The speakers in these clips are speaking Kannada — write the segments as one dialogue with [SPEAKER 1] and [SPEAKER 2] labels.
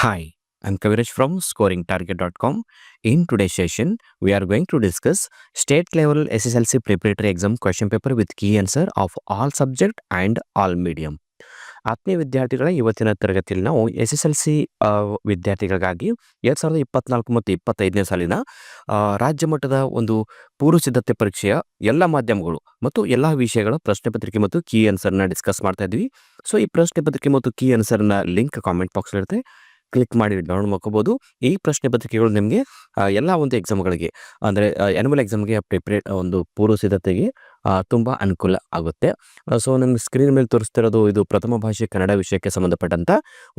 [SPEAKER 1] Hi, I'm Kaviraj from scoringtarget.com. In today's session, we are going to discuss state level SSLC preparatory exam question paper with key answer of all subject and all medium. ಆತ್ಮೀಯ ವಿದ್ಯಾರ್ಥಿಗಳ ಇವತ್ತಿನ ತರಗತಿಯಲ್ಲಿ ನಾವು ಎಸ್ ಎಸ್ ಎಲ್ ಸಿ ವಿದ್ಯಾರ್ಥಿಗಳಿಗಾಗಿ ಎರಡು ಸಾವಿರದ ಇಪ್ಪತ್ನಾಲ್ಕು ಮತ್ತು ಇಪ್ಪತ್ತೈದನೇ ಸಾಲಿನ ರಾಜ್ಯ ಮಟ್ಟದ ಒಂದು ಪೂರ್ವ ಸಿದ್ಧತೆ ಪರೀಕ್ಷೆಯ ಎಲ್ಲ ಮಾಧ್ಯಮಗಳು ಮತ್ತು ಎಲ್ಲ ವಿಷಯಗಳ ಪ್ರಶ್ನೆ ಪತ್ರಿಕೆ ಮತ್ತು ಕೀ ಆನ್ಸರ್ನ ಡಿಸ್ಕಸ್ ಮಾಡ್ತಾ ಇದ್ವಿ ಸೊ ಈ ಪ್ರಶ್ನೆ ಪತ್ರಿಕೆ ಮತ್ತು ಕೀ ಆನ್ಸರ್ನ ಲಿಂಕ್ ಕಾಮೆಂಟ್ ಬಾಕ್ಸ್ ಇರುತ್ತೆ ಕ್ಲಿಕ್ ಮಾಡಿ ಡೌನ್ಲೋಡ್ ಮಾಡ್ಕೋಬಹುದು ಈ ಪ್ರಶ್ನೆ ಪತ್ರಿಕೆಗಳು ನಿಮಗೆ ಎಲ್ಲ ಒಂದು ಎಕ್ಸಾಮ್ಗಳಿಗೆ ಅಂದರೆ ಆ್ಯನುವಲ್ ಎಕ್ಸಾಮ್ಗೆ ಪ್ರಿಪ್ರೇಟ್ ಒಂದು ಪೂರ್ವ ಸಿದ್ಧತೆಗೆ ತುಂಬ ಅನುಕೂಲ ಆಗುತ್ತೆ. ಸೊ ನಿಮ್ಮ ಸ್ಕ್ರೀನ್ ಮೇಲೆ ತೋರಿಸ್ತಿರೋದು ಇದು ಪ್ರಥಮ ಭಾಷೆ ಕನ್ನಡ ವಿಷಯಕ್ಕೆ ಸಂಬಂಧಪಟ್ಟಂಥ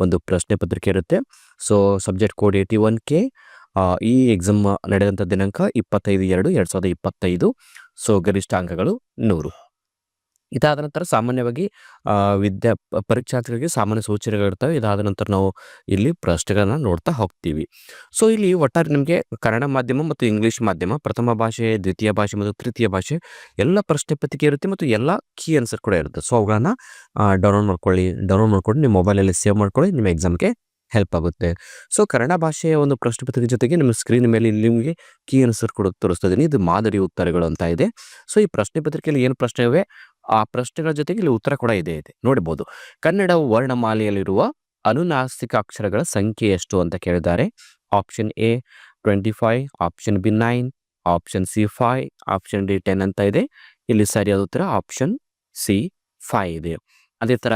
[SPEAKER 1] ಒಂದು ಪ್ರಶ್ನೆ ಪತ್ರಿಕೆ ಇರುತ್ತೆ. So subject code eighty one K ಈ ಎಕ್ಸಾಮ್ ನಡೆದಂಥ ದಿನಾಂಕ ಇಪ್ಪತ್ತೈದು ಎರಡು ಎರಡು ಸಾವಿರದ ಇಪ್ಪತ್ತೈದು. ಸೊ ಗರಿಷ್ಠ ಅಂಕಗಳು ನೂರು. ಇದಾದ ನಂತರ ಸಾಮಾನ್ಯವಾಗಿ ವಿದ್ಯಾ ಪರೀಕ್ಷಾರ್ಥಿಗಳಿಗೆ ಸಾಮಾನ್ಯ ಸೂಚನೆಗಳಿರ್ತವೆ ಇದಾದ ನಂತರ ನಾವು ಇಲ್ಲಿ ಪ್ರಶ್ನೆಗಳನ್ನ ನೋಡ್ತಾ ಹೋಗ್ತೀವಿ. ಸೊ, ಇಲ್ಲಿ ಒಟ್ಟಾರೆ ನಿಮಗೆ ಕನ್ನಡ ಮಾಧ್ಯಮ ಮತ್ತು ಇಂಗ್ಲಿಷ್ ಮಾಧ್ಯಮ, ಪ್ರಥಮ ಭಾಷೆ, ದ್ವಿತೀಯ ಭಾಷೆ ಮತ್ತು ತೃತೀಯ ಭಾಷೆ ಎಲ್ಲ ಪ್ರಶ್ನೆ ಪತ್ರಿಕೆ ಇರುತ್ತೆ ಮತ್ತು ಎಲ್ಲ ಕೀ ಆನ್ಸರ್ ಕೂಡ ಇರುತ್ತೆ. ಸೊ, ಅವುಗಳನ್ನ ಡೌನ್ಲೋಡ್ ಮಾಡ್ಕೊಳ್ಳಿ, ಡೌನ್ಲೋಡ್ ಮಾಡ್ಕೊಂಡು ನಿಮ್ಮ ಮೊಬೈಲಲ್ಲಿ ಸೇವ್ ಮಾಡ್ಕೊಳ್ಳಿ, ನಿಮ್ಮ ಎಕ್ಸಾಮ್ಗೆ ಹೆಲ್ಪ್ ಆಗುತ್ತೆ. ಸೊ, ಕನ್ನಡ ಭಾಷೆಯ ಒಂದು ಪ್ರಶ್ನೆ ಪತ್ರಿಕೆ ಜೊತೆಗೆ ನಿಮ್ಮ ಸ್ಕ್ರೀನ್ ಮೇಲೆ ನಿಮಗೆ ಕೀ ಆನ್ಸರ್ ಕೂಡ ತೋರಿಸ್ತಾ ಇದೀನಿ ಇದು ಮಾದರಿ ಉತ್ತರಗಳು ಅಂತ ಇದೆ. ಸೊ, ಈ ಪ್ರಶ್ನೆ ಪತ್ರಿಕೆಯಲ್ಲಿ ಏನು ಪ್ರಶ್ನೆ ಇವೆ ಆ ಪ್ರಶ್ನೆಗಳ ಜೊತೆಗೆ ಇಲ್ಲಿ ಉತ್ತರ ಕೂಡ ಇದೆ ಇದೆ. ನೋಡಬಹುದು ಕನ್ನಡ ವರ್ಣಮಾಲೆಯಲ್ಲಿರುವ ಅನುನಾಸಿಕ ಅಕ್ಷರಗಳ ಸಂಖ್ಯೆ ಎಷ್ಟು ಅಂತ ಕೇಳಿದ್ದಾರೆ. Option A twenty five, option B nine, option C five, option D ten ಅಂತ ಇದೆ. ಇಲ್ಲಿ ಸರಿಯಾದ ಉತ್ತರ ಆಪ್ಷನ್ ಸಿ ಫೈವ್ ಇದೆ. ಅದೇ ತರ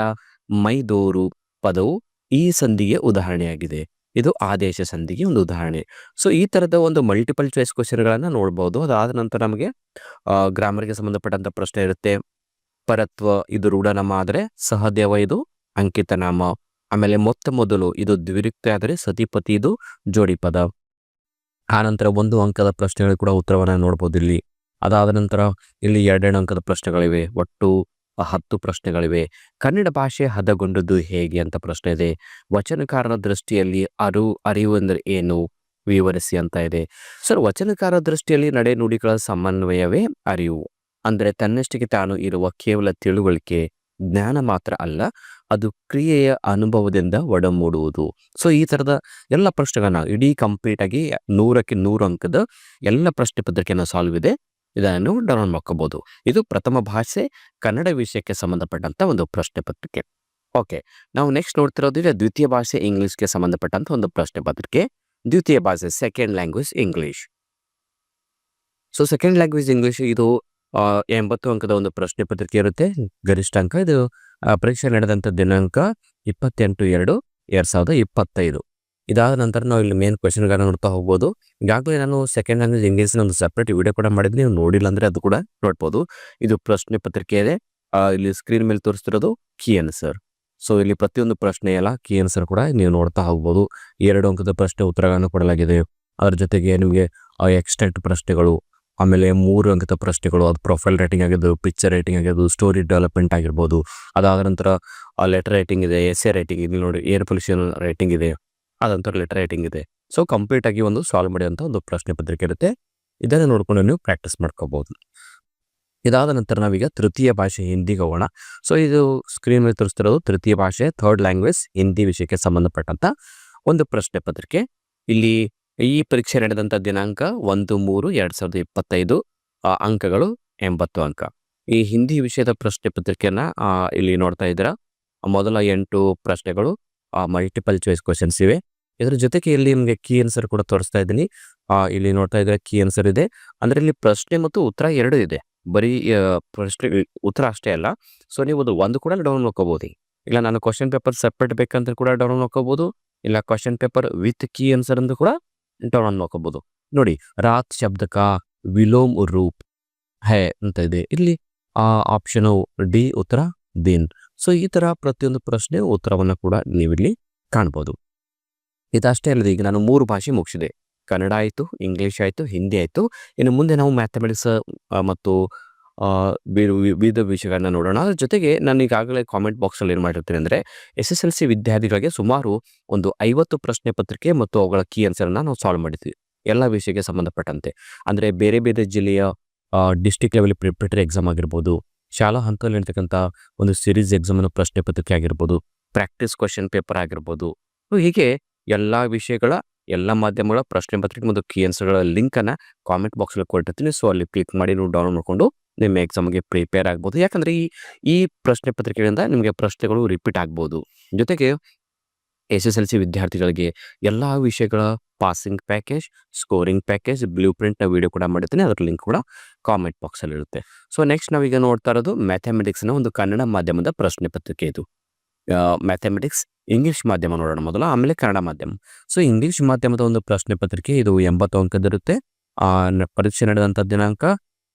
[SPEAKER 1] ಮೈದೋರು ಪದವು ಈ ಸಂಧಿಗೆ ಉದಾಹರಣೆಯಾಗಿದೆ. ಇದು ಆದೇಶ ಸಂಧಿಗೆ ಒಂದು ಉದಾಹರಣೆ. ಸೊ ಈ ತರದ ಒಂದು ಮಲ್ಟಿಪಲ್ ಚಾಯ್ಸ್ ಕ್ವಶನ್ಗಳನ್ನ ನೋಡ್ಬೋದು. ಅದಾದ ನಂತರ ನಮಗೆ ಗ್ರಾಮರ್ಗೆ ಸಂಬಂಧಪಟ್ಟಂತ ಪ್ರಶ್ನೆ ಇರುತ್ತೆ. ಪರತ್ವ ಇದು ರೂಢನಾಮ ಆದರೆ ಸಹದೇವ ಇದು ಅಂಕಿತನಾಮ. ಆಮೇಲೆ ಮೊತ್ತ ಮೊದಲು ಇದು ದ್ವಿರಿಕ್ತ ಆದರೆ ಸತಿಪತಿ ಇದು ಜೋಡಿ ಪದ ಆನಂತರ ಒಂದು ಅಂಕದ ಪ್ರಶ್ನೆಗಳು ಕೂಡ ಉತ್ತರವನ್ನು ನೋಡ್ಬೋದು ಇಲ್ಲಿ. ಅದಾದ ನಂತರ ಇಲ್ಲಿ ಎರಡೆರಡು ಅಂಕದ ಪ್ರಶ್ನೆಗಳಿವೆ. ಒಟ್ಟು ಹತ್ತು ಪ್ರಶ್ನೆಗಳಿವೆ. ಕನ್ನಡ ಭಾಷೆ ಹದಗೊಂಡದ್ದು ಹೇಗೆ ಅಂತ ಪ್ರಶ್ನೆ ಇದೆ. ವಚನಕಾರನ ದೃಷ್ಟಿಯಲ್ಲಿ ಅರು ಅರಿವು ಅಂದರೆ ಏನು? ವಿವರಿಸಿ ಅಂತ ಇದೆ. ಸರ್ ವಚನಕಾರ ದೃಷ್ಟಿಯಲ್ಲಿ ನಡೆ ನುಡಿಗಳ ಸಮನ್ವಯವೇ ಅರಿವು? ಅಂದರೆ ತನ್ನಷ್ಟಕ್ಕೆ ತಾನು ಇರುವ ಕೇವಲ ತಿಳುವಳಿಕೆ, ಜ್ಞಾನ ಮಾತ್ರ ಅಲ್ಲ, ಅದು ಕ್ರಿಯೆಯ ಅನುಭವದಿಂದ ಒಡಮೂಡುವುದು. ಸೊ ಈ ಥರದ ಎಲ್ಲ ಪ್ರಶ್ನೆಗಳನ್ನ ಇಡೀ ಕಂಪ್ಲೀಟಾಗಿ ನೂರಕ್ಕೆ ನೂರು ಅಂಕದ ಎಲ್ಲ ಪ್ರಶ್ನೆ ಪತ್ರಿಕೆಯನ್ನು ಸಾಲ್ವ್ ಇದೆ. ಇದನ್ನು ಡೌನ್ಲೋಡ್ ಮಾಡ್ಕೋಬಹುದು ಇದು ಪ್ರಥಮ ಭಾಷೆ, ಕನ್ನಡ ವಿಷಯಕ್ಕೆ ಸಂಬಂಧಪಟ್ಟಂತ ಒಂದು ಪ್ರಶ್ನೆ ಪತ್ರಿಕೆ. ಓಕೆ ನಾವು ನೆಕ್ಸ್ಟ್ ನೋಡ್ತಿರೋದಿದ್ರೆ ದ್ವಿತೀಯ ಭಾಷೆ ಇಂಗ್ಲಿಷ್ಗೆ ಸಂಬಂಧಪಟ್ಟಂತ ಒಂದು ಪ್ರಶ್ನೆ ಪತ್ರಿಕೆ. ದ್ವಿತೀಯ ಭಾಷೆ second language English so second language English ಇದು ಎಂಬತ್ತು ಅಂಕದ ಒಂದು ಪ್ರಶ್ನೆ ಪತ್ರಿಕೆ ಇರುತ್ತೆ. ಗರಿಷ್ಠ ಅಂಕ ಇದು ಪರೀಕ್ಷೆ ನಡೆದಂಥ ದಿನಾಂಕ ಇಪ್ಪತ್ತೆಂಟು ಎರಡು ಎರಡ್ ಸಾವಿರದ ಇಪ್ಪತ್ತೈದು. ಇದಾದ ನಂತರ ನಾವು ಇಲ್ಲಿ ಮೇನ್ ಕ್ವೆಶನ್ಗಳನ್ನ ನೋಡ್ತಾ ಹೋಗ್ಬೋದು. ಈಗಾಗಲೇ ನಾನು ಸೆಕೆಂಡ್ ಲ್ಯಾಂಗ್ವೇಜ್ ಇಂಗ್ಲೀಷ್ನ ಒಂದು ಸಪ್ರೇಟ್ ವಿಡಿಯೋ ಕೂಡ ಮಾಡಿದ್ನಿ ನೀವು ನೋಡಿಲ್ಲ ಅಂದರೆ ಅದು ಕೂಡ ನೋಡ್ಬೋದು. ಇದು ಪ್ರಶ್ನೆ ಪತ್ರಿಕೆ ಇದೆ. ಇಲ್ಲಿ ಸ್ಕ್ರೀನ್ ಮೇಲೆ ತೋರಿಸ್ತಿರೋದು ಕೀ ಆನ್ಸರ್ ಸೊ ಇಲ್ಲಿ ಪ್ರತಿಯೊಂದು ಪ್ರಶ್ನೆ ಎಲ್ಲ ಕೀ ಆನ್ಸರ್ ಕೂಡ ನೀವು ನೋಡ್ತಾ ಹೋಗ್ಬೋದು. ಎರಡು ಅಂಕದ ಪ್ರಶ್ನೆ ಉತ್ತರಗಳನ್ನು ಕೊಡಲಾಗಿದೆ. ಅದರ ಜೊತೆಗೆ ನಿಮಗೆ ಎಕ್ಸ್ಟೆಂಟ್ ಪ್ರಶ್ನೆಗಳು ಆಮೇಲೆ ಮೂರು ಅಂಕಿತ ಪ್ರಶ್ನೆಗಳು, ಅದು ಪ್ರೊಫೈಲ್ ರೈಟಿಂಗ್ ಆಗಿರ್ಬೋದು ಪಿಕ್ಚರ್ ರೈಟಿಂಗ್ ಆಗಿರ್ಬೋದು ಸ್ಟೋರಿ ಡೆವಲಪ್ಮೆಂಟ್ ಆಗಿರ್ಬೋದು. ಅದಾದ ನಂತರ ಲೆಟರ್ ರೈಟಿಂಗ್ ಇದೆ ಎಸ್ ಎ ರೈಟಿಂಗ್ ಇಲ್ಲಿ ನೋಡಿ ಏರ್ ಪೊಲ್ಯೂಷನ್ ರೈಟಿಂಗ್ ಇದೆ ಅದಂತರ ಲೆಟರ್ ರೈಟಿಂಗ್ ಇದೆ. ಸೊ ಕಂಪ್ಲೀಟ್ ಆಗಿ ಒಂದು ಸಾಲ್ವ್ ಮಾಡಿದಂಥ ಒಂದು ಪ್ರಶ್ನೆ ಪತ್ರಿಕೆ ಇರುತ್ತೆ. ಇದನ್ನು ನೋಡ್ಕೊಂಡು ನೀವು ಪ್ರಾಕ್ಟೀಸ್ ಮಾಡ್ಕೋಬಹುದು ಇದಾದ ನಂತರ ನಾವೀಗ ತೃತೀಯ ಭಾಷೆ ಹಿಂದಿಗೆ ಹೋಗೋಣ. ಸೊ ಇದು ಸ್ಕ್ರೀನ್ ಮೇಲೆ ತೋರಿಸ್ತಿರೋದು ತೃತೀಯ ಭಾಷೆ ಥರ್ಡ್ ಲ್ಯಾಂಗ್ವೇಜ್ ಹಿಂದಿ ವಿಷಯಕ್ಕೆ ಸಂಬಂಧಪಟ್ಟಂತ ಒಂದು ಪ್ರಶ್ನೆ ಪತ್ರಿಕೆ. ಇಲ್ಲಿ ಈ ಪರೀಕ್ಷೆ ನಡೆದಂಥ ದಿನಾಂಕ ಒಂದು, ಮೂರು, ಎರಡ್ ಸಾವಿರದ ಇಪ್ಪತ್ತೈದು ಅಂಕಗಳು ಎಂಬತ್ತು ಅಂಕ. ಈ ಹಿಂದಿ ವಿಷಯದ ಪ್ರಶ್ನೆ ಪತ್ರಿಕೆಯನ್ನು ಇಲ್ಲಿ ನೋಡ್ತಾ ಇದ್ದೀರಾ. ಮೊದಲ ಎಂಟು ಪ್ರಶ್ನೆಗಳು ಮಲ್ಟಿಪಲ್ ಚಾಯ್ಸ್ ಕ್ವಶನ್ಸ್ ಇವೆ. ಇದರ ಜೊತೆಗೆ ಇಲ್ಲಿ ನಿಮಗೆ ಕೀ ಆನ್ಸರ್ ಕೂಡ ತೋರಿಸ್ತಾ ಇದ್ದೀನಿ. ಇಲ್ಲಿ ನೋಡ್ತಾ ಇದ್ರೆ ಕೀ ಆನ್ಸರ್ ಇದೆ. ಅಂದ್ರೆ ಇಲ್ಲಿ ಪ್ರಶ್ನೆ ಮತ್ತು ಉತ್ತರ ಎರಡು ಇದೆ. ಬರೀ ಪ್ರಶ್ನೆ, ಉತ್ತರ ಅಷ್ಟೇ ಅಲ್ಲ. ಸೊ ನೀವು ಅದು ಒಂದು ಕೂಡ ಡೌನ್ ಮಾಡ್ಕೋಬಹುದು ಇಲ್ಲ, ನಾನು ಕ್ವಶನ್ ಪೇಪರ್ ಸಪ್ರೇಟ್ ಬೇಕಂತ ಕೂಡ ಡೌನ್ ಮಾಡ್ಕೋಬಹುದು ಇಲ್ಲ question paper with key answer ಅಂತ ಕೂಡ ಡೌನ್ ನೋಡ್ಕೋಬಹುದು ನೋಡಿ, ರಾತ್ ಶಬ್ದಕ ವಿಲೋಮ್ ರೂಪ್ ಹೇ ಅಂತ ಇದೆ. ಇಲ್ಲಿ ಆ ಆಪ್ಷನ್ ಡಿ ಉತ್ತರ ದಿನ್. ಸೊ ಈ ತರ ಪ್ರತಿಯೊಂದು ಪ್ರಶ್ನೆ ಉತ್ತರವನ್ನ ಕೂಡ ನೀವಿಲ್ಲಿ ಕಾಣ್ಬೋದು. ಇದಷ್ಟೇ ಅಲ್ಲದೆ, ಈಗ ನಾನು ಮೂರು ಭಾಷೆ ಮುಗಿಸಿದೆ. ಕನ್ನಡ ಆಯಿತು ಇಂಗ್ಲಿಷ್ ಆಯಿತು ಹಿಂದಿ ಆಯಿತು. ಇನ್ನು ಮುಂದೆ ನಾವು ಮ್ಯಾಥಮೆಟಿಕ್ಸ್ ಮತ್ತು ವಿವಿಧ ವಿಷಯಗಳನ್ನ ನೋಡೋಣ. ಅದ್ರ ಜೊತೆಗೆ ನಾನು ಈಗಾಗಲೇ ಕಾಮೆಂಟ್ ಬಾಕ್ಸಲ್ಲಿ ಏನು ಮಾಡಿರ್ತೀನಿ ಅಂದರೆ ಎಸ್ ಎಸ್ ಎಲ್ ಸಿ ವಿದ್ಯಾರ್ಥಿಗಳಿಗೆ ಸುಮಾರು ಒಂದು ಐವತ್ತು ಪ್ರಶ್ನೆ ಪತ್ರಿಕೆ ಮತ್ತು ಅವುಗಳ ಕೀ ಆನ್ಸರ್ನ ನಾವು ಸಾಲ್ವ್ ಮಾಡಿದ್ವಿ. ಎಲ್ಲ ವಿಷಯಕ್ಕೆ ಸಂಬಂಧಪಟ್ಟಂತೆ. ಅಂದರೆ ಬೇರೆ ಬೇರೆ ಜಿಲ್ಲೆಯ ಡಿಸ್ಟಿಕ್ ಲೆವೆಲ್ ಪ್ರಿಪ್ರೇಟರಿ ಎಕ್ಸಾಮ್ ಆಗಿರ್ಬೋದು, ಶಾಲಾ ಹಂತದಲ್ಲಿ ಇರ್ತಕ್ಕಂಥ ಒಂದು ಸಿರೀಸ್ ಎಕ್ಸಾಮ್ ಪ್ರಶ್ನೆ ಪತ್ರಿಕೆ ಆಗಿರ್ಬೋದು ಪ್ರಾಕ್ಟೀಸ್ ಕ್ವಶನ್ ಪೇಪರ್ ಆಗಿರ್ಬೋದು ಹೀಗೆ ಎಲ್ಲ ವಿಷಯಗಳ, ಎಲ್ಲ ಮಾಧ್ಯಮಗಳ ಪ್ರಶ್ನೆ ಪತ್ರಿಕೆ ಮತ್ತು ಕೀ ಆನ್ಸರ್ಗಳ ಲಿಂಕನ್ನು ಕಾಮೆಂಟ್ ಬಾಕ್ಸಲ್ಲಿ ಕೊಟ್ಟಿರ್ತೀನಿ. ಸೊ ಅಲ್ಲಿ ಕ್ಲಿಕ್ ಮಾಡಿ ನೀವು ಡೌನ್ಲೋಡ್ ಮಾಡಿಕೊಂಡು ನಿಮ್ಮ ಎಕ್ಸಾಮ್ಗೆ ಪ್ರಿಪೇರ್ ಆಗ್ಬೋದು. ಯಾಕಂದರೆ ಈ ಈ ಪ್ರಶ್ನೆ ಪತ್ರಿಕೆಗಳಿಂದ ನಿಮಗೆ ಪ್ರಶ್ನೆಗಳು ರಿಪೀಟ್ ಆಗ್ಬೋದು. ಜೊತೆಗೆ ಎಸ್ ಎಸ್ ಎಲ್ ಸಿ ವಿದ್ಯಾರ್ಥಿಗಳಿಗೆ ಎಲ್ಲ ವಿಷಯಗಳ passing package scoring package blue ಪ್ರಿಂಟ್ನ ವಿಡಿಯೋ ಕೂಡ ಮಾಡಿರ್ತೀನಿ. ಅದರ ಲಿಂಕ್ ಕೂಡ ಕಾಮೆಂಟ್ ಬಾಕ್ಸಲ್ಲಿ ಇರುತ್ತೆ. ಸೊ ನೆಕ್ಸ್ಟ್ ನಾವೀಗ ನೋಡ್ತಾ ಇರೋದು ಮ್ಯಾಥಮೆಟಿಕ್ಸ್ನ ಒಂದು ಕನ್ನಡ ಮಾಧ್ಯಮದ ಪ್ರಶ್ನೆ ಪತ್ರಿಕೆ ಇದು. ಮ್ಯಾಥಮೆಟಿಕ್ಸ್ ಇಂಗ್ಲಿಷ್ ಮಾಧ್ಯಮ ನೋಡೋಣ ಮೊದಲು, ಆಮೇಲೆ ಕನ್ನಡ ಮಾಧ್ಯಮ. ಸೊ ಇಂಗ್ಲಿಷ್ ಮಾಧ್ಯಮದ ಒಂದು ಪ್ರಶ್ನೆ ಪತ್ರಿಕೆ ಇದು ಎಂಬತ್ತು ಅಂಕದಿರುತ್ತೆ ಪರೀಕ್ಷೆ ನಡೆದಂಥ ದಿನಾಂಕ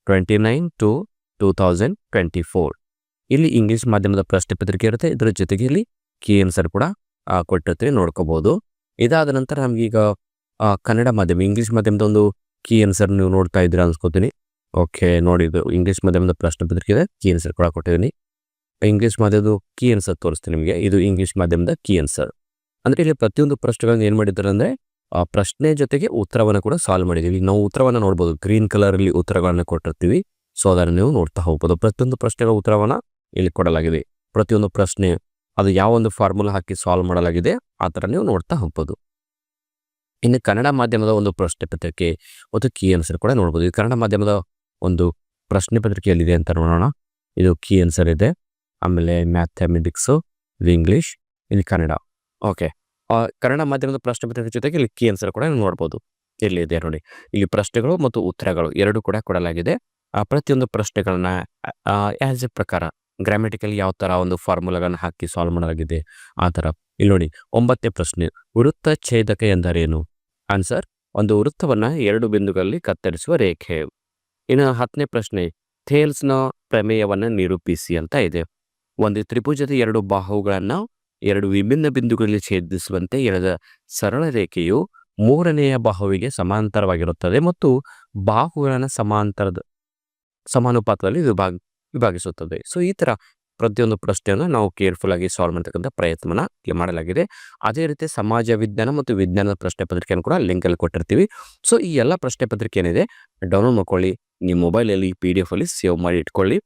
[SPEAKER 1] twenty nine two two thousand twenty four ಇಲ್ಲಿ ಇಂಗ್ಲೀಷ್ ಮಾಧ್ಯಮದ ಪ್ರಶ್ನೆ ಪತ್ರಿಕೆ ಇರುತ್ತೆ. ಇದರ ಜೊತೆಗೆ ಇಲ್ಲಿ ಕೀ ಆನ್ಸರ್ ಕೂಡ ಕೊಟ್ಟಿರ್ತೀವಿ. ನೋಡ್ಕೋಬಹುದು ಇದಾದ ನಂತರ ನಮಗೀಗ ಕನ್ನಡ ಮಾಧ್ಯಮ ಇಂಗ್ಲೀಷ್ ಮಾಧ್ಯಮದ ಒಂದು ಕೀ ಆನ್ಸರ್ ನೀವು ನೋಡ್ತಾ ಇದ್ದೀರಾ ಅನ್ಸ್ಕೋತೀನಿ. ಓಕೆ ನೋಡಿ ಇಂಗ್ಲೀಷ್ ಮಾಧ್ಯಮದ ಪ್ರಶ್ನೆ ಪತ್ರಿಕೆ ಇದೆ. ಕೀ ಆನ್ಸರ್ ಕೂಡ ಕೊಟ್ಟಿದ್ದೀನಿ. ಇಂಗ್ಲೀಷ್ ಮಾಧ್ಯಮದ ಕೀ ಆನ್ಸರ್ ತೋರಿಸ್ತೀನಿ ನಿಮಗೆ. ಇದು ಇಂಗ್ಲೀಷ್ ಮಾಧ್ಯಮದ ಕೀ ಆನ್ಸರ್ ಅಂದರೆ ಇಲ್ಲಿ ಪ್ರತಿಯೊಂದು ಪ್ರಶ್ನೆಗಳನ್ನ ಏನು ಮಾಡಿದ್ದಾರೆ ಅಂದ್ರೆ ಪ್ರಶ್ನೆ ಜೊತೆಗೆ ಉತ್ತರವನ್ನು ಕೂಡ ಸಾಲ್ವ್ ಮಾಡಿದ್ದೀವಿ. ನಾವು ಉತ್ತರವನ್ನು ನೋಡ್ಬೋದು. ಗ್ರೀನ್ ಕಲರ್ ಅಲ್ಲಿ ಉತ್ತರಗಳನ್ನ ಕೊಟ್ಟಿರ್ತೀವಿ. ಸೊ ಅದನ್ನು ನೀವು ನೋಡ್ತಾ ಹೋಗ್ಬೋದು. ಪ್ರತಿಯೊಂದು ಪ್ರಶ್ನೆಗಳ ಉತ್ತರವನ್ನು ಇಲ್ಲಿ ಕೊಡಲಾಗಿದೆ. ಪ್ರತಿಯೊಂದು ಪ್ರಶ್ನೆ, ಅದು ಯಾವ ಒಂದು ಫಾರ್ಮುಲಾ ಹಾಕಿ ಸಾಲ್ವ್ ಮಾಡಲಾಗಿದೆ, ಆ ಥರ ನೀವು ನೋಡ್ತಾ ಹೋಗ್ಬೋದು. ಇನ್ನು ಕನ್ನಡ ಮಾಧ್ಯಮದ ಒಂದು ಪ್ರಶ್ನೆ ಪತ್ರಿಕೆ ಮತ್ತು ಕೀ ಆನ್ಸರ್ ಕೂಡ ನೋಡ್ಬೋದು. ಇದು ಕನ್ನಡ ಮಾಧ್ಯಮದ ಒಂದು ಪ್ರಶ್ನೆ ಪತ್ರಿಕೆಯಲ್ಲಿದೆ ಅಂತ ನೋಡೋಣ. ಇದು ಕೀ ಆನ್ಸರ್ ಇದೆ. ಆಮೇಲೆ ಮ್ಯಾಥಮೆಟಿಕ್ಸು ಇದು ಇಂಗ್ಲೀಷ್ ಇಲ್ಲಿ ಕನ್ನಡ. ಓಕೆ ಕನ್ನಡ ಮಾಧ್ಯಮದ ಪ್ರಶ್ನೆ ಪತ್ರಿಕೆ ಜೊತೆಗೆ ಇಲ್ಲಿ ಕೀ ಆನ್ಸರ್ ಕೂಡ ನೀವು ನೋಡ್ಬೋದು. ಇಲ್ಲಿ ಇದೆ ನೋಡಿ. ಇಲ್ಲಿ ಪ್ರಶ್ನೆಗಳು ಮತ್ತು ಉತ್ತರಗಳು ಎರಡು ಕೂಡ ಕೊಡಲಾಗಿದೆ. ಆ ಪ್ರತಿಯೊಂದು ಪ್ರಶ್ನೆಗಳನ್ನ ಆಸ್ ಎ ಪ್ರಕಾರ ಗ್ರಾಮೆಟಿಕಲ್ ಯಾವ ತರ ಒಂದು ಫಾರ್ಮುಲಾಗಳನ್ನ ಹಾಕಿ ಸಾಲ್ವ್ ಮಾಡಲಾಗಿದೆ, ಆ ತರ. ಇಲ್ಲಿ ನೋಡಿ, ಒಂಬತ್ತನೇ ಪ್ರಶ್ನೆ, ವೃತ್ತ ಛೇದಕ ಎಂದರೇನು? ಆನ್ಸರ್ ಒಂದು ವೃತ್ತವನ್ನ ಎರಡು ಬಿಂದುಗಳಲ್ಲಿ ಕತ್ತರಿಸುವ ರೇಖೆ. ಇನ್ನು ಹತ್ತನೇ ಪ್ರಶ್ನೆ, ಥೇಲ್ಸ್ನ ಪ್ರಮೇಯವನ್ನ ನಿರೂಪಿಸಿ ಅಂತ ಇದೆ. ಒಂದು ತ್ರಿಭುಜದ ಎರಡು ಬಾಹುಗಳನ್ನ ಎರಡು ವಿಭಿನ್ನ ಬಿಂದುಗಳಲ್ಲಿ ಛೇದಿಸುವಂತೆ ಎಳೆದ ಸರಳ ರೇಖೆಯು ಮೂರನೆಯ ಬಾಹುವಿಗೆ ಸಮಾಂತರವಾಗಿರುತ್ತದೆ ಮತ್ತು ಬಾಹುಗಳನ್ನು ಸಮಾಂತರದ ಸಮಾನುಪಾತದಲ್ಲಿ ವಿಭಾಗ ವಿಭಾಗಿಸುತ್ತದೆ. ಸೊ ಈ ಥರ ಪ್ರತಿಯೊಂದು ಪ್ರಶ್ನೆಯನ್ನು ನಾವು ಕೇರ್ಫುಲ್ ಆಗಿ ಸಾಲ್ವ್ ಮಾಡ್ತಕ್ಕಂಥ ಪ್ರಯತ್ನವನ್ನ ಇಲ್ಲಿ ಮಾಡಲಾಗಿದೆ. ಅದೇ ರೀತಿ ಸಮಾಜ ವಿಜ್ಞಾನ ಮತ್ತು ವಿಜ್ಞಾನದ ಪ್ರಶ್ನೆ ಪತ್ರಿಕೆಯನ್ನು ಕೂಡ ಲಿಂಕಲ್ಲಿ ಕೊಟ್ಟಿರ್ತೀವಿ. ಸೊ ಈ ಎಲ್ಲ ಪ್ರಶ್ನೆ ಪತ್ರಿಕೆ ಏನಿದೆ ಡೌನ್ಲೋಡ್ ಮಾಡ್ಕೊಳ್ಳಿ. ನಿಮ್ಮ ಮೊಬೈಲಲ್ಲಿ ಪಿ ಡಿ ಎಫ್ ಅಲ್ಲಿ ಸೇವ್ ಮಾಡಿ ಇಟ್ಕೊಳ್ಳಿ.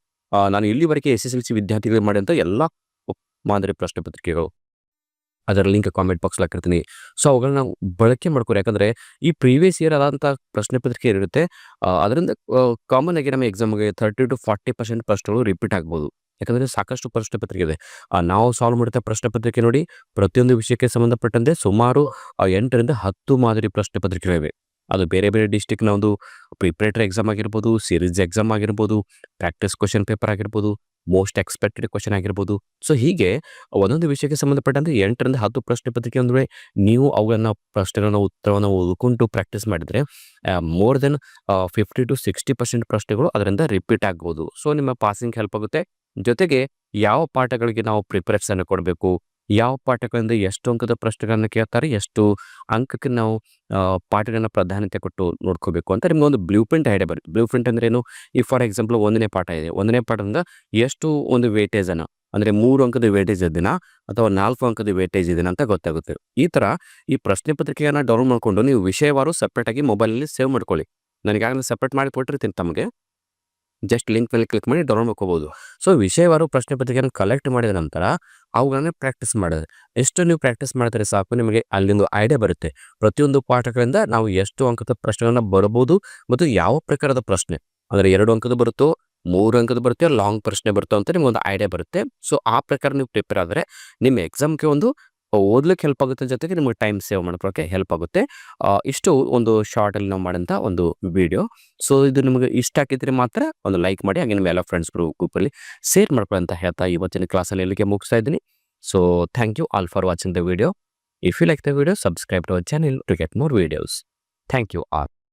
[SPEAKER 1] ನಾನು ಇಲ್ಲಿವರೆಗೆ ಎಸ್ ಎಸ್ ಎಲ್ ಸಿ ವಿದ್ಯಾರ್ಥಿಗಳು ಮಾಡಿದಂಥ ಎಲ್ಲ ಮಾದರಿ ಪ್ರಶ್ನೆ ಪತ್ರಿಕೆಗಳು ಅದರ ಲಿಂಕ್ ಕಾಮೆಂಟ್ ಬಾಕ್ಸ್ ಹಾಕಿರ್ತೀನಿ. ಸೊ ಅವುಗಳನ್ನ ಬಳಕೆ ಮಾಡ್ಕೊರಿ. ಯಾಕಂದ್ರೆ ಈ ಪ್ರೀವಿಯಸ್ ಇಯರ್ ಆದಂಥ ಪ್ರಶ್ನೆ ಪತ್ರಿಕೆ ಇರುತ್ತೆ ಅದರಿಂದ ಕಾಮನ್ ಆಗಿ ನಮ್ಮ ಎಕ್ಸಾಮ್ಗೆ ತರ್ಟಿ ಟು ಫಾರ್ಟಿ ಪರ್ಸೆಂಟ್ ಪ್ರಶ್ನೆಗಳು ರಿಪೀಟ್ ಆಗ್ಬೋದು. ಯಾಕಂದ್ರೆ ಸಾಕಷ್ಟು ಪ್ರಶ್ನೆ ಪತ್ರಿಕೆ ಇದೆ ನಾವು ಸಾಲ್ವ್ ಮಾಡಿದ ಪ್ರಶ್ನೆ ಪತ್ರಿಕೆ ನೋಡಿ, ಪ್ರತಿಯೊಂದು ವಿಷಯಕ್ಕೆ ಸಂಬಂಧಪಟ್ಟಂತೆ ಸುಮಾರು ಎಂಟರಿಂದ ಹತ್ತು ಮಾದರಿ ಪ್ರಶ್ನೆ ಪತ್ರಿಕೆಗಳಿವೆ ಅದು ಬೇರೆ ಬೇರೆ ಡಿಸ್ಟಿಕ್ನ ಒಂದು ಪ್ರಿಪ್ರೇಟರಿ ಎಕ್ಸಾಮ್ ಆಗಿರ್ಬೋದು ಸೀರೀಸ್ ಎಕ್ಸಾಮ್ ಆಗಿರ್ಬೋದು ಪ್ರಾಕ್ಟೀಸ್ ಕ್ವಶನ್ ಪೇಪರ್ ಆಗಿರ್ಬೋದು ಮೋಸ್ಟ್ ಎಕ್ಸ್ಪೆಕ್ಟೆಡ್ ಕ್ವಶನ್ ಆಗಿರ್ಬೋದು. ಸೊ ಹೀಗೆ ಒಂದೊಂದು ವಿಷಯಕ್ಕೆ ಸಂಬಂಧಪಟ್ಟಂತೆ ಎಂಟರಿಂದ ಹತ್ತು ಪ್ರಶ್ನೆ ಪತ್ರಿಕೆ ಅಂದ್ರೆ ನೀವು ಅವುಗಳನ್ನು ಪ್ರಶ್ನೆಗಳನ್ನ ಉತ್ತರವನ್ನು ಓದ್ಕೊಂಡು ಪ್ರಾಕ್ಟೀಸ್ ಮಾಡಿದ್ರೆ more than fifty to sixty percent ಪ್ರಶ್ನೆಗಳು ಅದರಿಂದ ರಿಪೀಟ್ ಆಗ್ಬೋದು. ಸೊ ನಿಮ್ಮ ಪಾಸಿಂಗ್ ಹೆಲ್ಪ್ ಆಗುತ್ತೆ. ಜೊತೆಗೆ ಯಾವ ಪಾಠಗಳಿಗೆ ನಾವು ಪ್ರಿಪರೇಷನ್ ಕೊಡಬೇಕು? ಯಾವ ಪಾಠಗಳಿಂದ ಎಷ್ಟು ಅಂಕದ ಪ್ರಶ್ನೆಗಳನ್ನು ಕೇಳ್ತಾರೆ, ಎಷ್ಟು ಅಂಕಕ್ಕೆ ನಾವು ಪಾಠಗಳನ್ನು ಪ್ರಾಧಾನ್ಯತೆ ಕೊಟ್ಟು ನೋಡ್ಕೋಬೇಕು ಅಂತ ನಿಮ್ಗೆ ಒಂದು ಬ್ಲೂ ಪ್ರಿಂಟ್ ಐಡಿಯಾ ಬರುತ್ತೆ. ಬ್ಲೂ ಪ್ರಿಂಟ್ ಅಂದ್ರೆ ಏನು? ಈ ಫಾರ್ ಎಕ್ಸಾಂಪಲ್ ಒಂದನೇ ಪಾಠ ಇದೆ. ಒಂದನೇ ಪಾಠದಿಂದ ಎಷ್ಟು ಒಂದು ವೇಟೇಜ್ ಅನ್ನ, ಅಂದ್ರೆ ಮೂರು ಅಂಕದ ವೇಟೇಜ್ ಇದನ್ನ ಅಥವಾ ನಾಲ್ಕು ಅಂಕದ ವೇಟೇಜ್ ಇದನ್ನ ಅಂತ ಗೊತ್ತಾಗುತ್ತೆ. ಈ ತರ ಈ ಪ್ರಶ್ನೆ ಪತ್ರಿಕೆಯನ್ನ ಡೌನ್ಲೋಡ್ ಮಾಡ್ಕೊಂಡು ನೀವು ವಿಷಯವಾರು ಸಪ್ರೇಟ್ ಆಗಿ ಮೊಬೈಲಲ್ಲಿ ಸೇವ್ ಮಾಡ್ಕೊಳ್ಳಿ. ನನಗಾಗಲೇ ಸಪ್ರೇಟ್ ಮಾಡಿ ಕೊಟ್ಟಿರ್ತೀನಿ ತಮಗೆ. ಜಸ್ಟ್ ಲಿಂಕ್ ಮೇಲೆ ಕ್ಲಿಕ್ ಮಾಡಿ ಡೌನ್ಲೋಡ್ ಮಾಡ್ಕೋಬಹುದು ಸೊ ವಿಷಯವಾರು ಪ್ರಶ್ನೆ ಪತ್ರಿಕೆಯನ್ನು ಕಲೆಕ್ಟ್ ಮಾಡಿದ ನಂತರ ಅವುಗಳನ್ನೇ ಪ್ರಾಕ್ಟೀಸ್ ಮಾಡೋದು. ಎಷ್ಟು ನೀವು ಪ್ರಾಕ್ಟೀಸ್ ಮಾಡ್ತಾರೆ ಸಾಕು, ನಿಮಗೆ ಅಲ್ಲಿಂದು ಐಡಿಯಾ ಬರುತ್ತೆ. ಪ್ರತಿಯೊಂದು ಪಾಠಗಳಿಂದ ನಾವು ಎಷ್ಟು ಅಂಕದ ಪ್ರಶ್ನೆಗಳನ್ನ ಬರಬಹುದು ಮತ್ತು ಯಾವ ಪ್ರಕಾರದ ಪ್ರಶ್ನೆ. ಅಂದರೆ ಎರಡು ಅಂಕದ ಬರುತ್ತೋ, ಮೂರು ಅಂಕದ ಬರುತ್ತೆ ಲಾಂಗ್ ಪ್ರಶ್ನೆ ಬರುತ್ತೋ ಅಂತ ನಿಮ್ಗೆ ಒಂದು ಐಡಿಯಾ ಬರುತ್ತೆ. ಸೊ ಆ ಪ್ರಕಾರ ನೀವು ಪ್ರಿಪೇರ್ ಆದರೆ ನಿಮ್ಮ ಎಕ್ಸಾಮ್ಗೆ ಒಂದು ಓದ್ಲಿಕ್ಕೆ ಹೆಲ್ಪ್ ಆಗುತ್ತೆ ಜೊತೆಗೆ ನಿಮಗೆ ಟೈಮ್ ಸೇವ್ ಮಾಡ್ಕೊಳಕ್ಕೆ ಹೆಲ್ಪ್ ಆಗುತ್ತೆ. ಇಷ್ಟು ಒಂದು ಶಾರ್ಟ್ ಅಲ್ಲಿ ನಾವು ಮಾಡೋಂಥ ಒಂದು ವಿಡಿಯೋ ಸೊ ಇದು ನಿಮಗೆ ಇಷ್ಟ ಆಗಿದ್ರೆ ಮಾತ್ರ ಒಂದು ಲೈಕ್ ಮಾಡಿ, ಹಾಗೆ ನಿಮ್ಮ ಎಲ್ಲ ಫ್ರೆಂಡ್ಸ್ ಗ್ರೂಪಲ್ಲಿ ಶೇರ್ ಮಾಡ್ಕೊಳ್ಳಿ ಅಂತ ಹೇಳ್ತಾ ಇವತ್ತಿನ ಕ್ಲಾಸಲ್ಲಿ ಇಲ್ಲಿಗೆ ಮುಗಿಸ್ತಾ ಇದ್ದೀನಿ. So thank you all for watching the video if you like the video subscribe to our channel to get more videos thank you all